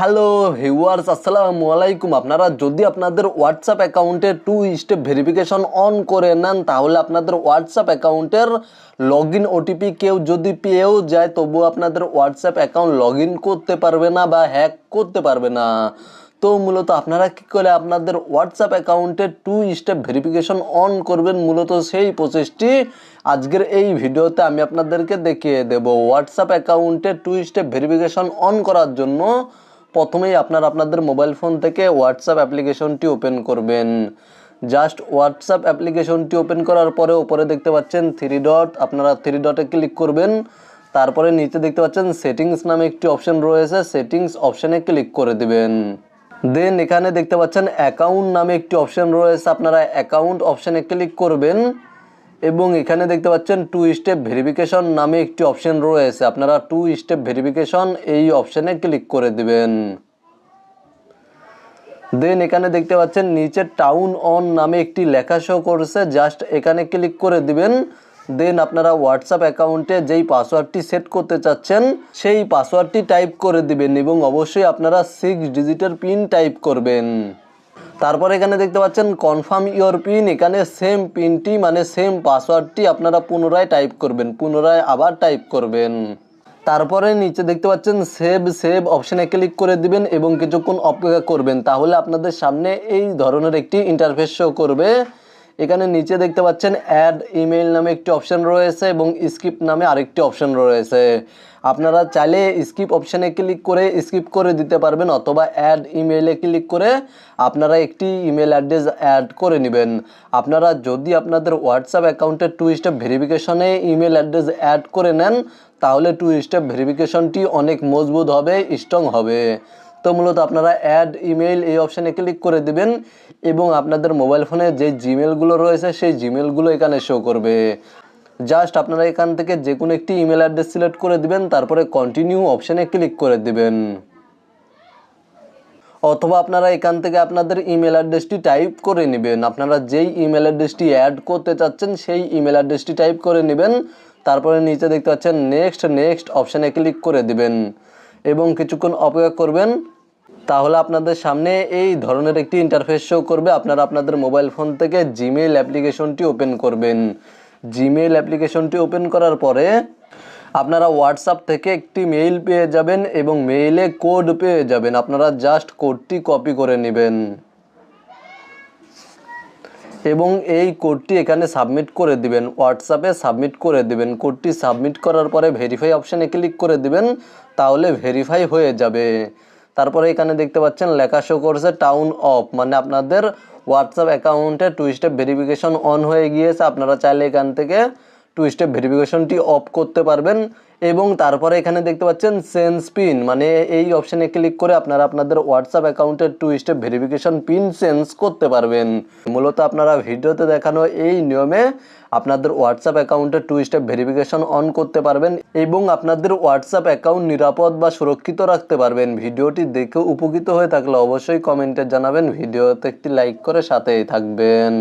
Hello viewers আসসালামু আলাইকুম। আপনারা যদি আপনাদের হোয়াটসঅ্যাপ অ্যাকাউন্টে টু স্টেপ ভেরিফিকেশন অন করে নেন, তাহলে আপনাদের হোয়াটসঅ্যাপ অ্যাকাউন্টের লগ ইন ওটিপি কেউ যদি পেয়েও যায় তবুও আপনাদের হোয়াটসঅ্যাপ অ্যাকাউন্ট লগ করতে পারবে না বা হ্যাক করতে পারবে না। তো মূলত আপনারা কি করে আপনাদের হোয়াটসঅ্যাপ অ্যাকাউন্টে টু স্টেপ ভেরিফিকেশন অন করবেন, মূলত সেই প্রসেসটি আজকের এই ভিডিওতে আমি আপনাদেরকে দেখিয়ে দেব। হোয়াটসঅ্যাপ অ্যাকাউন্টে টু স্টেপ ভেরিফিকেশন অন করার জন্য প্রথমেই আপনারা আপনাদের মোবাইল ফোন থেকে হোয়াটসঅ্যাপ অ্যাপ্লিকেশনটি ওপেন করবেন। জাস্ট হোয়াটসঅ্যাপ অ্যাপ্লিকেশনটি ওপেন করার পরে উপরে দেখতে পাচ্ছেন থ্রি ডট আপনারা থ্রি ডটে ক্লিক করবেন। তারপরে নিচে দেখতে পাচ্ছেন সেটিংস নামে একটি অপশন রয়েছে সেটিংস অপশনে ক্লিক করে দিবেন। দেন এখানে দেখতে পাচ্ছেন অ্যাকাউন্ট নামে একটি অপশন রয়েছে, আপনারা অ্যাকাউন্ট অপশনে ক্লিক করবেন। এবং এখানে দেখতে পাচ্ছেন টু স্টেপ ভেরিফিকেশন নামে একটি অপশন রয়েছে। আপনারা টু স্টেপ ভেরিফিকেশন এই অপশনে ক্লিক করে দিবেন। দেন এখানে দেখতে পাচ্ছেন নিচে টাউন অন নামে একটি লেখা শো করছে। জাস্ট এখানে ক্লিক করে দিবেন। দেন আপনারা হোয়াটসঅ্যাপ অ্যাকাউন্টে যেই পাসওয়ার্ডটি সেট করতে চাচ্ছেন, সেই পাসওয়ার্ডটি টাইপ করে দিবেন এবং অবশ্যই আপনারা সিক্স ডিজিটের পিন টাইপ করবেন। তারপর এখানে দেখতে পাচ্ছেন কনফার্ম ইউর পিন এখানে সেম পিনটি মানে সেম পাসওয়ার্ডটি আপনারা পুনরায় টাইপ করবেন, পুনরায় আবার টাইপ করবেন। তারপরে নিচে দেখতে পাচ্ছেন সেভ সেভ অপশানে ক্লিক করে দিবেন এবং কিছুক্ষণ অপেক্ষা করবেন, তাহলে আপনাদের সামনে এই ধরনের একটি ইন্টারফেস শো করবে। এখানে নিচে দেখতে পাচ্ছেন অ্যাড ইমেল নামে একটি অপশন রয়েছে এবং স্কিপ নামে আরেকটি অপশন রয়েছে। আপনারা চাইলে স্কিপ অপশানে ক্লিক করে স্কিপ করে দিতে পারবেন অথবা অ্যাড ইমেলে ক্লিক করে আপনারা একটি ইমেল অ্যাড্রেস অ্যাড করে নেবেন। আপনারা যদি আপনাদের হোয়াটসঅ্যাপ অ্যাকাউন্টে টু স্টেপ ভেরিফিকেশনে ইমেল অ্যাড্রেস অ্যাড করে নেন, তাহলে টু স্টেপ ভেরিফিকেশনটি অনেক মজবুত হবে স্ট্রং হবে। তো মূলত আপনারা অ্যাড ইমেইল এই অপশানে ক্লিক করে দিবেন এবং আপনাদের মোবাইল ফোনে যে জিমেলগুলো রয়েছে, সেই জিমেলগুলো এখানে শো করবে। জাস্ট আপনারা এখান থেকে যে কোনো একটি ইমেল অ্যাড্রেস সিলেক্ট করে দিবেন, তারপরে কন্টিনিউ অপশানে ক্লিক করে দিবেন। অথবা আপনারা এখান থেকে আপনাদের ইমেল অ্যাড্রেসটি টাইপ করে নেবেন। আপনারা যেই ইমেল অ্যাড্রেসটি অ্যাড করতে চাচ্ছেন, সেই ইমেল অ্যাড্রেসটি টাইপ করে নেবেন। তারপরে নিচে দেখতে পাচ্ছেন নেক্সট নেক্সট অপশানে ক্লিক করে দিবেন। এবং কিছুক্ষণ অপেক্ষা করবেন। তাহলে আপনাদের সামনে এই ধরনের একটি ইন্টারফেস শো করবে। আপনারা আপনাদের মোবাইল ফোন থেকে জিমেইল অ্যাপ্লিকেশনটি ওপেন করবেন। জিমেইল অ্যাপ্লিকেশনটি ওপেন করার পরে আপনারা হোয়াটসঅ্যাপ থেকে একটি মেইল পেয়ে যাবেন এবং মেইলে কোড পেয়ে যাবেন। আপনারা জাস্ট কোডটি কপি করে নেবেন। এবং এই কোডটি এখানে সাবমিট করে দিবেন। হোয়াটসঅ্যাপে সাবমিট করে দিবেন। কোডটি সাবমিট করার পরে ভেরিফাই অপশানে ক্লিক করে দিবেন। তাহলে ভেরিফাই হয়ে যাবে। তারপরে এখানে দেখতে পাচ্ছেন, লেখা শো করছে টাউন অফ মানে আপনাদের হোয়াটসঅ্যাপ অ্যাকাউন্টে টু স্টেপ ভেরিফিকেশন অন হয়ে গিয়েছে। আপনারা চাইলে এখান থেকে টু স্টেপ ভেরিফিকেশনটি অফ করতে পারবেন এবং তারপরে এখানে দেখতে পাচ্ছেন সেন্স পিন মানে এই অপশানে ক্লিক করে আপনারা আপনাদের হোয়াটসঅ্যাপ অ্যাকাউন্টের two step verification pin change করতে পারবেন। মূলত আপনারা ভিডিওতে দেখানো এই নিয়মে আপনাদের হোয়াটসঅ্যাপ অ্যাকাউন্টে টু স্টেপ ভেরিফিকেশন অন করতে পারবেন এবং আপনাদের হোয়াটসঅ্যাপ অ্যাকাউন্ট নিরাপদ বা সুরক্ষিত রাখতে পারবেন। ভিডিওটি দেখে উপকৃত হয়ে থাকলে অবশ্যই কমেন্টে জানাবেন। ভিডিওতে একটি লাইক করে সাথেই থাকবেন।